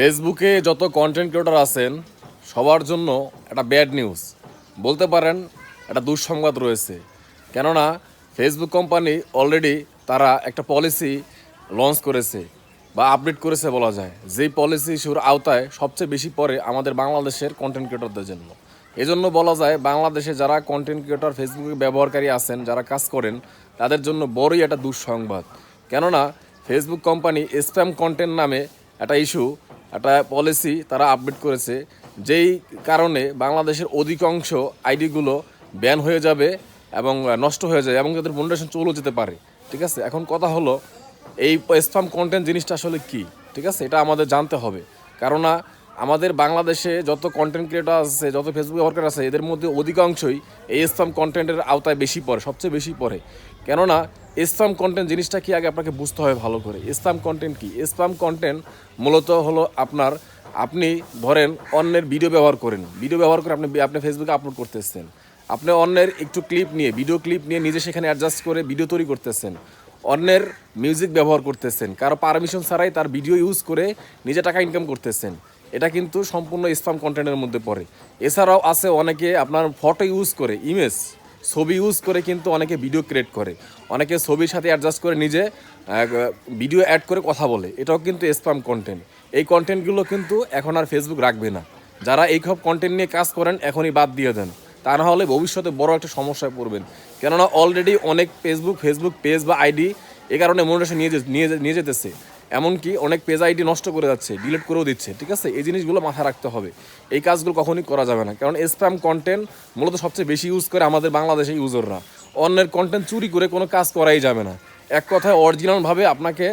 ফেসবুকে যত content creator আছেন, সবার জন্য একটা ব্যাড নিউজ বলতে পারেন, একটা দুঃসংবাদ রয়েছে। কেননা ফেসবুক কোম্পানি অলরেডি তারা একটা পলিসি লঞ্চ করেছে বা আপডেট করেছে বলা যায়। যেই পলিসি ইস্যুর আওতায় সবচেয়ে বেশি পড়ে আমাদের বাংলাদেশের কন্টেন্ট ক্রিয়েটরদের জন্য। এজন্য বলা যায়, বাংলাদেশে যারা কন্টেন্ট ক্রিয়েটর ফেসবুকে ব্যবহারকারী আছেন, যারা কাজ করেন, তাদের জন্য বড়ই একটা দুঃসংবাদ। কেননা ফেসবুক কোম্পানি স্প্যাম কন্টেন্ট নামে একটা ইস্যু একটা পলিসি তারা আপডেট করেছে, যেই কারণে বাংলাদেশের অধিকাংশ আইডিগুলো ব্যান হয়ে যাবে এবং নষ্ট হয়ে যায় এবং তাদের মনিটেশন চলেও যেতে পারে, ঠিক আছে? এখন কথা হলো, এই স্প্যাম কন্টেন্ট জিনিসটা আসলে কি, ঠিক আছে? এটা আমাদের জানতে হবে। কেননা আমাদের বাংলাদেশে যত কন্টেন্ট ক্রিয়েটর আছে, যত ফেসবুক ব্যবহারকার আছে, এদের মধ্যে অধিকাংশই এই স্প্যাম কন্টেন্টের আওতায় বেশি পড়ে, সবচেয়ে বেশি পড়ে। কেননা স্প্যাম কন্টেন্ট জিনিসটা কি আগে আপনাকে বুঝতে হবে ভালো করে? স্প্যাম কন্টেন্ট কি? স্প্যাম কন্টেন্ট মূলত হলো আপনার, আপনি ধরেন অন্যের ভিডিও ব্যবহার করেন। ভিডিও ব্যবহার করে আপনি আপনি ফেসবুকে আপলোড করতেছেন। আপনি অন্যের একটু ক্লিপ নিয়ে ভিডিও ক্লিপ নিয়ে নিজে সেখানে অ্যাডজাস্ট করে ভিডিও তৈরি করতেছেন। অন্যের মিউজিক ব্যবহার করতেছেন। কারও পারমিশন ছাড়াই তার ভিডিও ইউজ করে নিজে টাকা ইনকাম করতেছেন। এটা কিন্তু সম্পূর্ণ স্পাম কন্টেন্টের মধ্যে পড়ে। এছাড়াও আছে অনেকে আপনার ফটো ইউজ করে ইমেজ ছবি ইউজ করে কিন্তু অনেকে ভিডিও ক্রিয়েট করে। অনেকে ছবির সাথে অ্যাডজাস্ট করে নিজে ভিডিও অ্যাড করে কথা বলে। এটাও কিন্তু স্পাম কন্টেন্ট এই কন্টেন্টগুলো কিন্তু এখন আর ফেসবুক রাখবে না। যারা এই সব কন্টেন্ট নিয়ে কাজ করেন, এখনই বাদ দিয়ে দেন। তা না হলে ভবিষ্যতে বড় একটা সমস্যায় পড়বেন। কেননা অলরেডি অনেক ফেসবুক ফেসবুক পেজ বা আইডি এ কারণে মনিটেশন নিয়ে নিয়ে যেতেছে। এমনকি অনেক পেজ আইডি নষ্ট করে যাচ্ছে ডিলিট করেও দিচ্ছে, ঠিক আছে? এই জিনিসগুলো মাথায় রাখতে হবে। এই কাজগুলো কখনই করা যাবে না। কারণ স্প্যাম কন্টেন্ট মূলত সবচেয়ে বেশি ইউজ করে আমাদের বাংলাদেশে ইউজাররা অন্যের কন্টেন্ট চুরি করে কোনো কাজ করাই যাবে না। এক কথায় অরিজিনালভাবে আপনাকে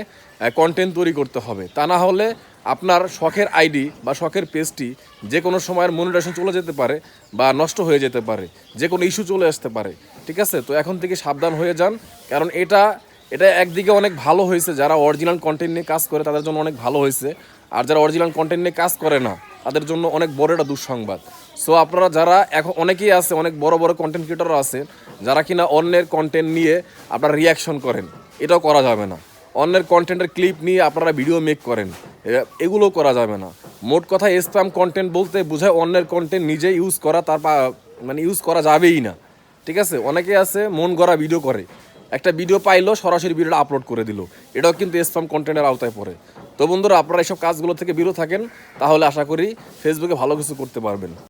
কন্টেন্ট তৈরি করতে হবে। তা না হলে আপনার শখের আইডি বা শখের পেজটি যে কোনো সময়ের মনিটেশন চলে যেতে পারে বা নষ্ট হয়ে যেতে পারে। যে কোনো ইস্যু চলে আসতে পারে। ঠিক আছে? তো এখন থেকে সাবধান হয়ে যান। কারণ এটা এটা একদিকে অনেক ভালো হয়েছে, যারা অরিজিনাল কন্টেন্ট নিয়ে কাজ করে তাদের জন্য অনেক ভালো হয়েছে। আর যারা অরিজিনাল কন্টেন্ট নিয়ে কাজ করে না, তাদের জন্য অনেক বড় একটা দুঃসংবাদ। সো আপনারা যারা এখন অনেকেই আছে, অনেক বড় বড় কন্টেন্ট ক্রিয়েটররা আছে, যারা কিনা অন্যের কন্টেন্ট নিয়ে আপনারা রিয়াকশন করেন, এটাও করা যাবে না। অন্যের কন্টেন্টের ক্লিপ নিয়ে আপনারা ভিডিও মেক করেন, এ- এগুলোও করা যাবে না। মোট কথা স্প্যাম কন্টেন্ট বলতে বোঝায় অন্যের কন্টেন্ট নিজে ইউজ করা, তার মানে ইউজ করা যাবেই না। ঠিক আছে? অনেকে আছে, মন গড়া ভিডিও করে। একটা ভিডিও পাইলো, সরাসরি ভিডিওটা আপলোড করে দিল। এটাও কিন্তু স্প্যাম কন্টেন্টের আওতায় পড়ে। তো বন্ধুরা, আপনারা এইসব কাজগুলো থেকে বিরত থাকেন, তাহলে আশা করি ফেসবুকে ভালো কিছু করতে পারবেন।